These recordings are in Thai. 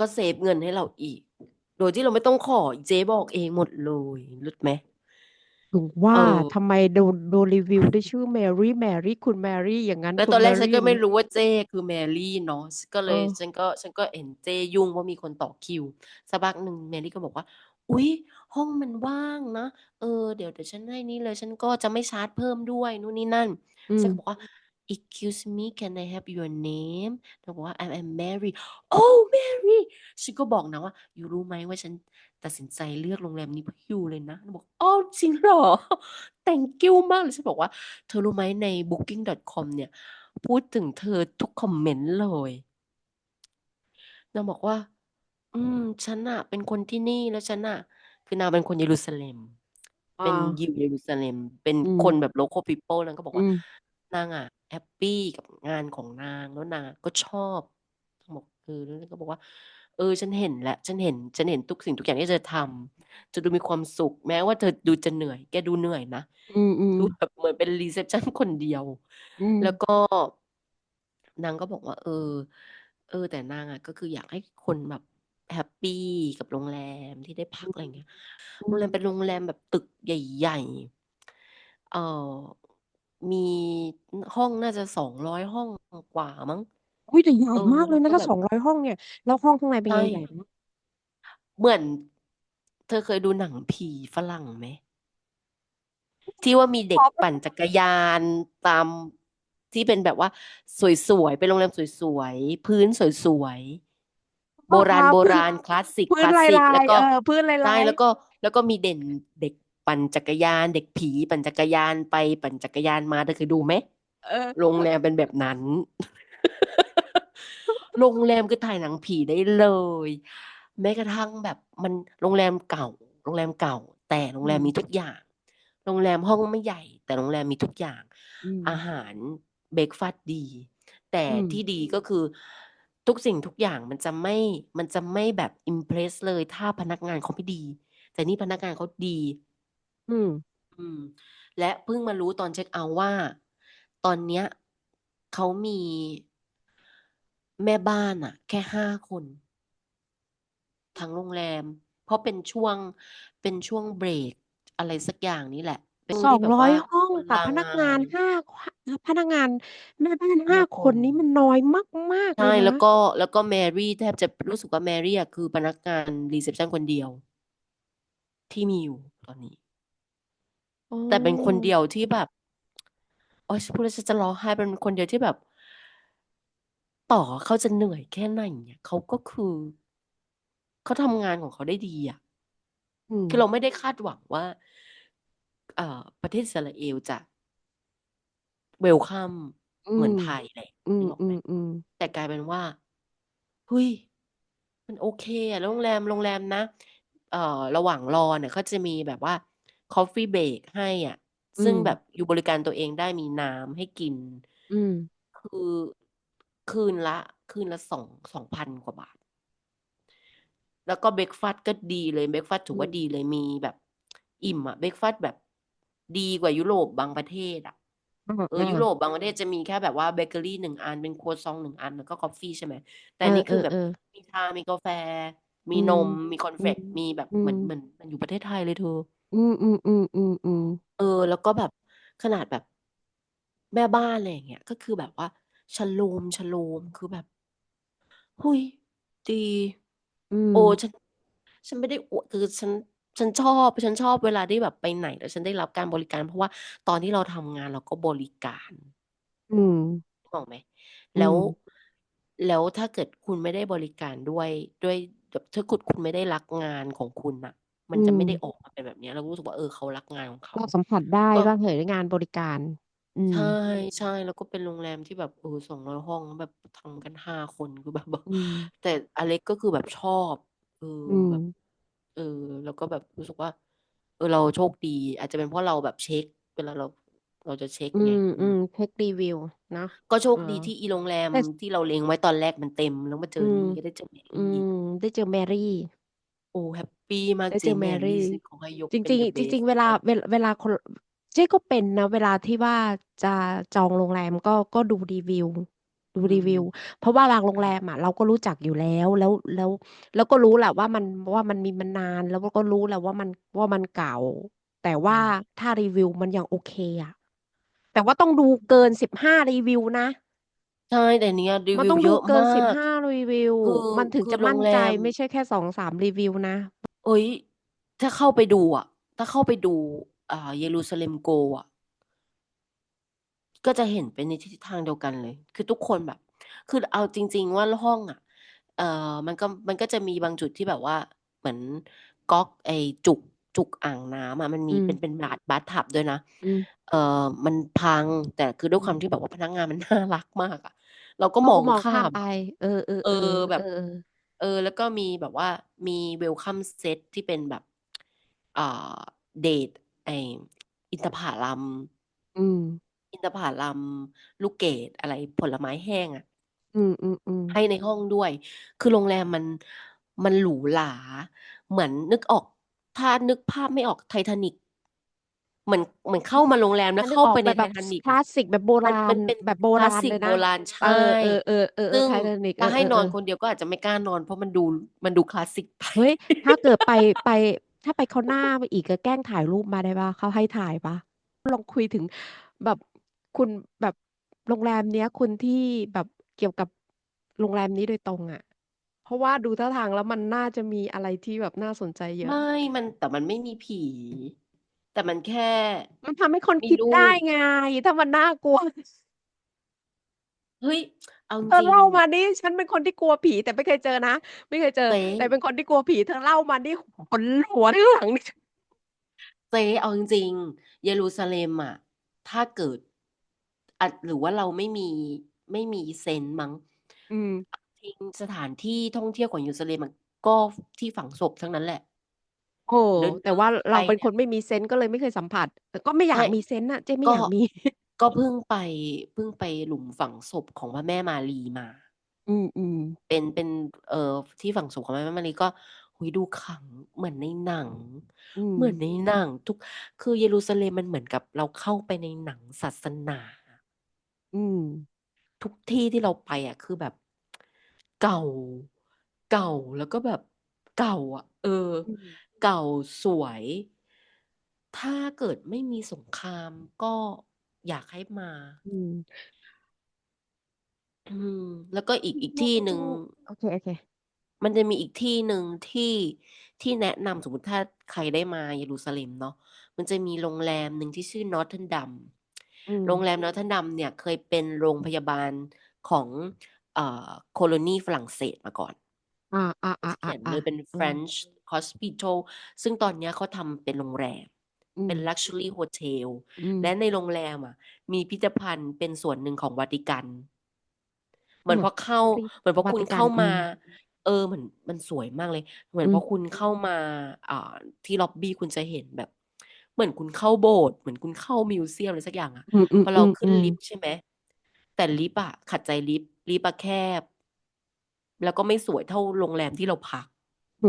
ก็เซฟเงินให้เราอีก โดยที่เราไม่ต้องขออีเจ๊บอกเองหมดเลยเลิศไหมถึงว่าเออ ทำไมดูดูรีวิวได้ชื่อแมรี่แมรี่คุณแมรี่อย่างนั้นแล้วคุณตอนแรแมกฉันรี่ก็อย่างไม่นี้รู้ว่าเจ้คือแมรี่เนาะก็เลย เออ ฉันก็ฉันก็เห็นเจ้ยุ่งว่ามีคนต่อคิวสักพักหนึ่งแมรี่ก็บอกว่า อุ๊ย ห้องมันว่างนะเออเดี๋ยวเดี๋ยวฉันให้นี่เลย ฉันก็จะไม่ชาร์จเพิ่มด้วยนู่นนี่นั่นอืฉันมก็บอกว่า excuse me can I have your name นางบอกว่า I'm I'm Mary oh Mary ฉันก็บอกนะว่า อยู่รู้ไหมว่าฉันตัดสินใจเลือกโรงแรมนี้เพราะยูเลยนะนางบอกอ๋อจริงเหรอ thank you มากเลยฉันบอกว่า เธอรู้ไหมใน booking.com เนี่ย พูดถึงเธอทุกคอมเมนต์เลยนางบอกว่า อืม ฉันน่ะเป็นคนที่นี่แล้วฉันน่ะคือนางเป็นคนเยรูซาเล็ม อ่า เป็นยิวเยรูซาเล็ม เป็นอืมคนแบบ local people นางก็บอกอืว่าม นางอะ แฮปปี้กับงานของนางแล้วนางอะก็ชอบนางบอกเออแล้วนางก็บอกว่า เออ ฉันเห็นแล้วฉันเห็น ฉันเห็นทุกสิ่งทุกอย่างที่เธอทำจะดูมีความสุข แม้ว่าเธอดูจะเหนื่อย แกดูเหนื่อยนะอืมอืมดูแบบเหมือนเป็นรีเซพชันคนเดียว อืมแล้วก็นางก็บอกว่า เออ เออ แต่นางอะก็คืออยากให้คนแบบแฮปปีกับโรงแรมที่ได้พักอะไรอย่างเงี้ย อืโรงแรมมเป็นโรงแรมแบบตึกใหญ่ ๆ เอ่อ มีห้องน่าจะ 200 ห้องกว่ามั้ง อุ๊ยแต่ใหญ่เออ มากเลแล้ยวนะก็ถ้าแบบสองร้อยห้องเนี่ย แล้วห้องข้างในเป็นใช่ ไงใหญ่ไหมเหมือน เธอเคยดูหนังผีฝรั่งไหม ที่ว่ามีเด็พกอปปั่นจักรยานตามที่เป็นแบบว่า สวยๆเป็นโรงแรมสวยๆพื้นสวยๆโบราณอ่าโบพื้นราณคลาสสิกพื้คนลาสลายสิกลาแล้วยก็เออพื้นลายใช่ลายแล้วก็แล้วก็มีเด่นเด็ก ปั่นจักรยานเด็กผี ปั่นจักรยานไปปั่นจักรยานมาเธอเคยดูไหมเออโรงแรมเป็นแบบนั้น โรงแรมคือถ่ายหนังผีได้เลย แม้กระทั่งแบบมันโรงแรมเก่า โรงแรมเก่า แต่โรอืงแรมมมีทุกอย่าง โรงแรมห้องไม่ใหญ่ แต่โรงแรมมีทุกอย่างอืมอาหารเบรกฟาสต์ดี แต่อืมที่ดีก็คือทุกสิ่งทุกอย่างมันจะไม่ มันจะไม่แบบอิมเพรสเลย ถ้าพนักงานเขาไม่ดี แต่นี่พนักงานเขาดี อืม อืม และเพิ่งมารู้ตอนเช็กเอาต์ว่า ตอนเนี้ยเขามี แม่บ้านอะแค่ 5 คน ทั้งโรงแรม เพราะเป็นช่วง เป็นช่วงเบรกอะไรสักอย่างนี่แหละ เป็นช่วงสอที่งแบบร้อว่าย ห้องคนกับลาพนักงางานนห้าหพนักงานแม่บ้าน5 5คคนน นี่มันน้อยมาก ๆ ใชเล่ ยแล้วนะก็ แล้วก็แมรี่แทบจะ รู้สึกว่าแมรี่อะ คือพนักงานรีเซพชันคนเดียว ที่มีอยู่ตอนนี้ อ๋อ แต่เป็นคนเดียวที่แบบ โอ๊ยฉันพูดแล้วฉันจะร้องไห้ เป็นคนเดียวที่แบบ ต่อเขาจะเหนื่อยแค่ไหนอะเขาก็คือ เขาทำงานของเขาได้ดีอะ อืมคือเราไม่ได้คาดหวังว่า เอ่อ ประเทศอิสราเอลจะเวลคัมอืเหมือนม ไทยแหละ อืนึกออกไหม ม ๆ ๆ แต่กลายเป็นว่า เฮ้ย มันโอเคอะ แล้วโรงแรม โรงแรมนะ เอ่อ ระหว่างรอเนี่ยเขาจะมีแบบว่า คอฟฟีเบรกให้อะอืซึ่งมแบบยูบริการตัวเองได้มีน้ำให้กิน อืม คือคืนละ คืนละ2 2,000กว่าบาท แล้วก็เบรกฟาสต์ก็ดีเลยเบรกฟาสต์ถือือว่ามดีเลยมีแบบ อิ่มอะเบรกฟาสต์แบบดีกว่ายุโรปบางประเทศอะอาเออยุโรๆปบางประเทศจะมีแค่แบบว่าเบเกอรี1อันเป็นครัวซอง1อันแล้วก็กาแฟใช่ไหมแต่เออันนี้คือแบบอๆๆมีชา มีกาแฟอืมีนมมมีคอร์นอืเฟลมกซ์มีแบบอืเหมืมอนเหมือนเหมือนอยู่ประเทศไทยเลยเธอ อืมๆๆ ๆ เออ แล้วก็แบบขนาดแบบ แม่บ้าน อะไรอย่างเงี้ย ก็คือแบบว่าชโลมๆคือแบบ เฮ้ย ดี อืโอ้ ม ฉัน ฉันไม่ได้อวด คือฉัน ฉันชอบ ฉันชอบเวลาที่แบบไปไหนแล้วฉันได้รับการบริการ เพราะว่าตอนที่เราทำงานเราก็บริการ อืม นึกออกไหม อืแล้ว ม แล้วถ้าเกิดคุณไม่ได้บริการด้วย ด้วย แบบถ้าคุณ คุณไม่ได้รักงานของคุณน่ะ มัอืนจะไม่ได้มออกมาเป็นแบบเนี้ย เราก็รู้สึกว่า เออ เขารักงานของเขาเราสัมผัสได้ก็ ว่า เฮ้ย งานบริการ อืใชม่ๆแล้วก็เป็นโรงแรมที่แบบเออ200 ห้องแล้วแบบทำกัน 5 คน คือแบบอืม แต่อเล็กก็คือแบบชอบ เออ อืแบบ ม เออ แล้วก็แบบรู้สึกว่า เออ เราโชคดี อาจจะเป็นเพราะเราแบบเช็ก เวลาเรา เราจะเช็กอืไง อืม ม ๆ เช็กรีวิวเนาะ ก็โชเอคอ ดีที่อีโรงแรมแต่ที่เราเล็งไว้ตอนแรกมันเต็ม แล้วมาเจอือม นี้ ก็ได้เจอแมอืรี่มได้เจอแมรี่ โอ้ แฮปปีมากได้เจเจอแมรี่ Mary ฉันขอให้ยกจเป็น ริง the ๆ จริ best ง ๆ เวลา of เวเวลาคน เจ๊ก็เป็นนะ เวลาที่ว่าจะจองโรงแรมก็ ก็ดูรีวิว ดูอืรีวิว ม เพราะว่าบางโรงแรค่ะมอะเราก็รู้จักอยู่แล้ว แล้ว แล้ว แล้วก็รู้แหละว่ามัน ว่ามันมีมานาน แล้วก็รู้แหละว่ามัน ว่ามันเก่า แต่อืว่าม ถ้ารีวิวมันยังโอเคอะ แต่ว่าต้องดูเกิน 15 รีวิวนะ ใช่ แต่เนี้ยรีวมันิตว้องเยอะดูเกิมนาก15รีวิว คือมันถึงคือจะโรมั่นงแรใจม ไม่ใช่แค่2-3รีวิวนะเฮ้ย ถ้าเข้าไปดูอะถ้าเข้าไปดู อ่า Jerusalem Go อะก็จะเห็นไปในทิศทางเดียวกันเลย คือทุกคนแบบ คือเอาจริง ๆ ว่าห้องอะเอ่อ มันก็ มันก็จะมีบางจุดที่แบบว่า เหมือนก๊อกไอ้จุก จุกอ่างน้ำอะมันอมีเป็ืนมเป็น bath bathtub ด้วยนะ อืมเอ่อ มันพัง แต่คือด้วอยืความมที่แบบว่าพนักงานมันน่ารักมากอะ เราก็เรากมอ็งขมองข้าามมไปอะเออเออๆๆแบเอบอเออ แล้วก็มีแบบว่ามี welcome set ที่เป็นแบบอ่าเดทไอ้อินทผลัมอืม อินทผลัมลูกเกดอะไรผลไม้แห้งอะอืมใหๆๆ้ในห้องด้วย คือโรงแรมมันมันหรูหรา เหมือนนึกออก ถ้านึกภาพไม่ออก Titanic เหมือนเหมือนเข้ามาโรงแรมแล้อวาเนขึ้กาออไกปในแบบแบบส Titanic คลอะาสสิกแบบโบมรันาณมันเป็นแบบโบรคลาสาณสิเกลยนโบะราณใชเออ่ๆๆซึๆ่ๆง Titanic เอถ้าให้นอนอๆๆคนเดียวก็อาจจะไม่กล้านอน เพราะมันดูมันดูคลาสสิกไปเฮ้ยถ้าเกิดไปไปถ้าไปคราวหน้าไปอีกอะแกล้งถ่ายรูปมาได้เปล่าเขาให้ถ่ายเปล่า?ลองคุยถึงแบบคุณแบบโรงแรมเนี้ยคุณที่แบบเกี่ยวกับโรงแรมนี้โดยตรงอะเพราะว่าดูท่าทางแล้วมันน่าจะมีอะไรที่แบบน่าสนใจเยอไมะ่มันแต่มันไม่มีผี แต่มันแค่ มันทำให้คนมีรคิดไดู้ปไง ถ้ามันน่ากลัว เฮ้ย เอาเธอจริเล่งามานี่ฉันเป็นคนที่กลัวผี แต่ไม่เคยเจอนะ ไม่เคยเจอ เจ๊ แต่เป็นคนที่กลัวผี เธอเล่ามานี่ขนหัวทั้งหลังนี่ฉันเจ๊เอาจริงๆเยรูซาเล็มอะถ้าเกิดอะหรือว่าเราไม่มีไม่มีเซนส์มั้งอืมเอาจริงสถานที่ท่องเที่ยวของเยรูซาเล็มอะก็ที่ฝังศพทั้งนั้นแหละ โอ้ เดิแต่ว่านๆเไรปาเป็นเนีค่ยนไม่มีเซนส์ ก็เลยไม่เคยสัมผัส แต่ก็ไม่อใยชา่ กมีเซนส์อะเจ๊ไม่ก็ อยากมี ก็เพิ่งไป เพิ่งไปหลุมฝังศพของพระแม่มารีมา อืม ๆ เป็น เป็น เอ่อ ที่ฝังศพของพระแม่มารีก็ โอ้โฮ ดูขลังเหมือนในหนัง อืเหมือนม ในหนัง ทุก คือเยรูซาเล็มมันเหมือนกับเราเข้าไปในหนังศาสนา อืม ทุกที่ที่เราไปอะ คือแบบ เก่า เก่า แล้วก็แบบ เก่าอะเออ อืม เก่าสวย ถ้าเกิดไม่มีสงครามก็อยากให้มา อืม อืม แล้วก็อีก อีกที่หนึ่ง โอเคๆมันจะมีอีกที่หนึ่งที่ ที่แนะนำ สมมุติถ้าใครได้มาเยรูซาเล็มเนาะ มันจะมีโรงแรมหนึ่งที่ชื่อ Notre Dame อืมโรงแรม Notre Dame เนี่ยเคยเป็นโรงพยาบาลของ เอ่อ โคโลนีฝรั่งเศสมาก่อน อาเขาจะเขียนเลๆยเป็นๆๆๆอืม French Hospital ซึ่งตอนเนี้ยเขาทำเป็นโรงแรมเป็นอืม Luxury Hotel อืม และในโรงแรมอะมีพิพิธภัณฑ์เป็นส่วนหนึ่งของวาติกัน เหมือนเออพอเข้าริเหมือนพอคุณเขวาติกั้นาอืมา ม เออเหมือนมันสวยมากเลย เหมืออนืมพอคุณเข้ามา อ่า ที่ล็อบบีคุณจะเห็นแบบ เหมือนคุณเข้าโบสถ์เหมือนคุณเข้ามิวเซียมอะไรสักอย่างอะอืพอเราขึ้นอลิๆๆๆฟต์ใช่ไหมแต่ลิฟต์อะขัดใจลิฟต์ลิฟต์อะแคบ แล้วก็ไม่สวยเท่าโรงแรมที่เราพัก อื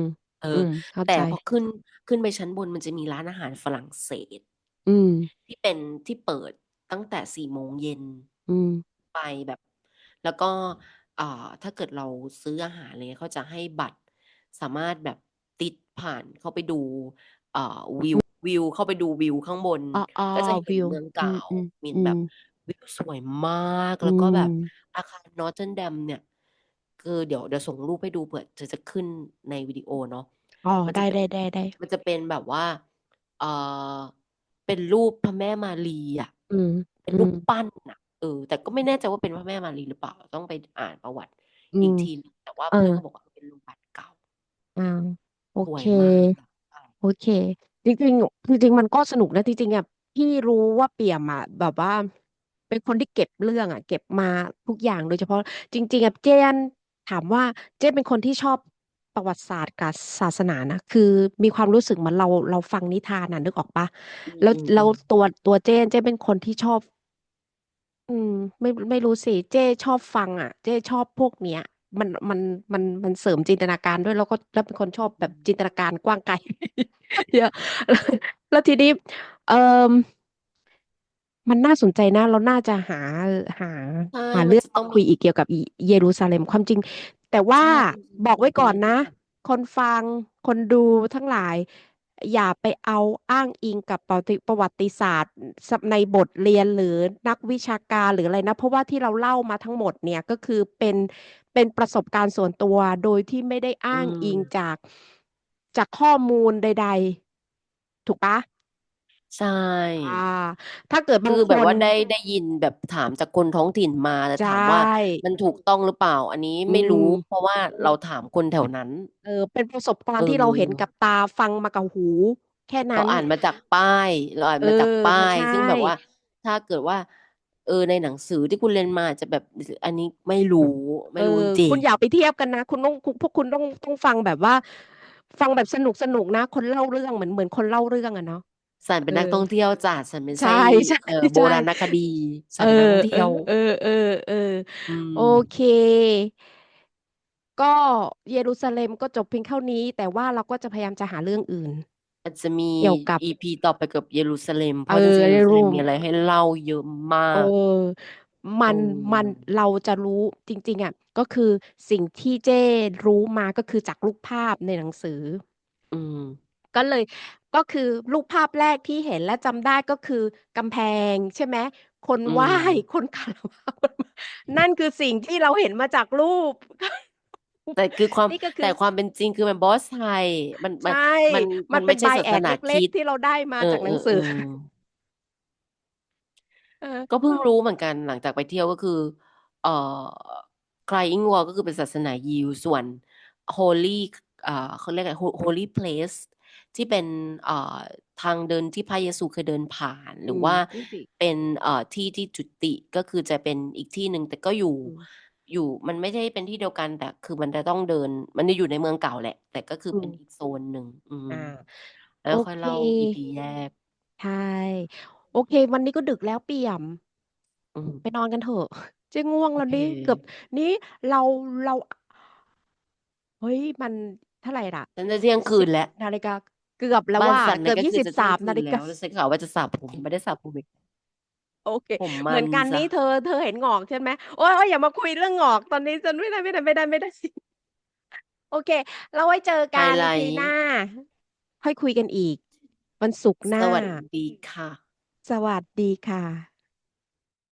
มๆๆเอๆอือมเข้าแต่ใจ พอขึ้นขึ้นไปชั้นบนมันจะมีร้านอาหารฝรั่งเศส อืม ที่เป็นที่เปิดตั้งแต่4โมงเย็นอืม ไปแบบ แล้วก็อ่าถ้าเกิดเราซื้ออาหารอะไรเงี้ยเขาจะให้บัตรสามารถแบบติดผ่านเข้าไปดูอ่าวิววิวเข้าไปดูวิวข้างบน อ๋อก็จะเหๆ็วนิว เมืองเกอื่ามเหม็ๆอืมนแบบวิวสวยมาก อืแล้วก็แบบมอาคาร Notre Dame เนี่ย คือเดี๋ยวเดี๋ยวส่งรูปให้ดูเผื่อจะ จะขึ้นในวิดีโอเนาะ อ๋อ มันไดจะเป็น้ๆๆๆ มันจะเป็นแบบว่า เอ่อ เป็นรูปพระแม่มารีอะ อืม เป็นรูปอืมปั้นน่ะ เออ แต่ก็ไม่แน่ใจว่าเป็นพระแม่มารีหรือเปล่า ต้องไปอ่านประวัติอืมอีกทีหนึ่ง แต่ว่าเออ เพื่อนก็บอกว่าเป็นโรงพยาบาลเก่า อา โอสวเค ยมากค่ะใช่ โอเค จริงๆจริง ๆ มันก็สนุกนะ จริง ๆ อะ พี่รู้ว่าเปี่ยมอะแบบว่าเป็นคนที่เก็บเรื่องอะ เก็บมาทุกอย่าง โดยเฉพาะ จริง ๆ อะ เจ๊อัน ถามว่าเจ๊เป็นคนที่ชอบประวัติศาสตร์กับศาสนานะ คือมีความรู้สึกเหมือนเราเราฟังนิทานอะนึกออกเปล่า?อืแล้วแล้วอๆๆตัวตัวเจ๊เจ๊เป็นคนที่ชอบ อืม ไม่ไม่รู้สิเจ๊ชอบฟังอะเจ๊ชอบพวกเนี้ย มันมันมันมันเสริมจินตนาการด้วยแล้วก็แล้วเป็นคนชอบอแบืบมจินตนาการกว้างไกล เยอะแล้วทีนี้เอ่อ มันน่าสนใจนะ เราน่าจะหาหาใช่หามันเรื่องจะต้มาองคุมี ยอีกเกี่ยวกับอีเยรูซาเล็มความจริง แต่ว่าใช่มันจะบอกไว้มีก่อนอะไรนะที่แบบคนฟังคนดูทั้งหลาย อย่าไปเอาอ้างอิงกับประวัติประวัติศาสตร์ในบทเรียนหรือนักวิชาการหรืออะไรนะ เพราะว่าที่เราเล่ามาทั้งหมดเนี่ยก็คือเป็นเป็นประสบการณ์ส่วนตัวโดยที่ไม่ได้อือ้างอิงมจากจากข้อมูลใด ๆ ถูกปะ ใช่อ่าถ้าเกิดบาคืงอคแบบว่านได้อืได้มยินแบบถามจากคนท้องถิ่นมา แต่ใชถามว่ามั่นถูกต้องหรือเปล่า อันนี้อืไม่รู้ ม เพราะว่าอืเรามถามคนแถวนั้น เออ เป็นประสบกาเรอณ์ที่เราเห็นกัอ บตา ฟังมากับหู แค่นั้เรานอ่านมาจากป้าย เราอ่านเออ มาจากป้าใชยซึ่งแบบว่า ถ้าเกิดว่า เออ ในหนังสือที่คุณเรียนมาอาจจะแบบออันนี้ไม่รู้ ไมเอ่รู้อจริคุง ณอย่าไปเทียบกันนะ คุณต้อง คุ พวกคุณต้อง ต้องฟังแบบว่า ฟังแบบสนุก ๆ นะ คนเล่าเรื่อง เหมือน เหมือนคนเล่าเรื่องอะเนาะ ฉันเเปอ็นนักท่องอเที่ยวจ้ะฉันไม่ใชใช่่เอ่อโบๆราณคดีๆฉเอัอนเป็นนักท่องเทเออี่ยว เอออืๆๆโอมเค ก็เยรูซาเล็มก็จบเพียงเท่านี้ แต่ว่าเราก็จะพยายามจะหาเรื่องอื่น อาจจะมี เกี่ยวกับ EP ต่อไปกับเยรูซาเล็ม เพเออราะจริงๆเยรูซารเล็ูมมีอะไรให้เล่าเยอะมาเออ กมเันมันออเราจะรู้จริง ๆอะก็คือสิ่งที่เจ้รู้มาก็คือจากรูปภาพในหนังสือ อืม ก็เลยก็คือรูปภาพแรกที่เห็นและจำได้ก็คือกำแพงใช่ไหม คนอืไหว้ม คนคารวะคนมานั่นคือสิ่งที่เราเห็นมาจากรูป แต่คือความ นี่ก็คืแต่อ ความเป็นจริงคือมัน Boss Thai มันใมชัน่มันมมัันนเไปม็่นใช่ศาส bias นาเคล็ก ริสตๆ์ที่เราได้มาเออจากหนังสือๆ ๆ เออ ก็เพิ่งรู้เหมือนกันหลังจากไปเที่ยว ก็คือ เอ่อ Crying Wall ก็คือเป็นศาสนายิว ส่วน Holy อ่า เขาเรียกอะไร Ho Holy Place ที่เป็นอ่าทางเดินที่พระเยซูเคยเดินผ่านหอรืือมว่านั่นสิเป็นเอ่อที่ที่จุติก็คือจะเป็นอีกที่หนึ่งแต่ก็อยู่อืมอยู่มันไม่ได้เป็นที่เดียวกันแต่คือมันจะต้องเดิน มันจะอยู่ในเมืองเก่าแหละ แต่ก็คืออืมเป็นอีกโซนหนึ่งอือมาแล้โอวค่อเคยเล่า EP แยกใช่โอเค วันนี้ก็ดึกแล้วเปี่ยมอืไปมนอนกันเถอะเจ๊ง่วงแล้วโอเคนี่เกือบนี่เราเรา เฮ้ย มันเท่าไรล่ะฉันจะเที่ยงคื10นแล้วนาฬิกา เกือบแล้วบ้านอะฉันเเกนี่ืยอบก็ยี่สิบสคือจะเที่ยามนงคืาฬิกนแล้าวแล้วฉันกะว่าจะสระผมไม่ได้สระผมอีกโอเคผมมเหัมือนกันเสีนี่ยเธอเธอเห็นงอกฉันไหม?โอ๊ยๆอย่ามาคุยเรื่องงอกตอนนี้ฉันไม่ได้ๆๆๆโอเคแล้วไว้เจอไฮกันไลทีหน้าต์ค่อยคุยกันอีก วันศุกร์หน้สาวัสดีค่ะ สวัสดีค่ะ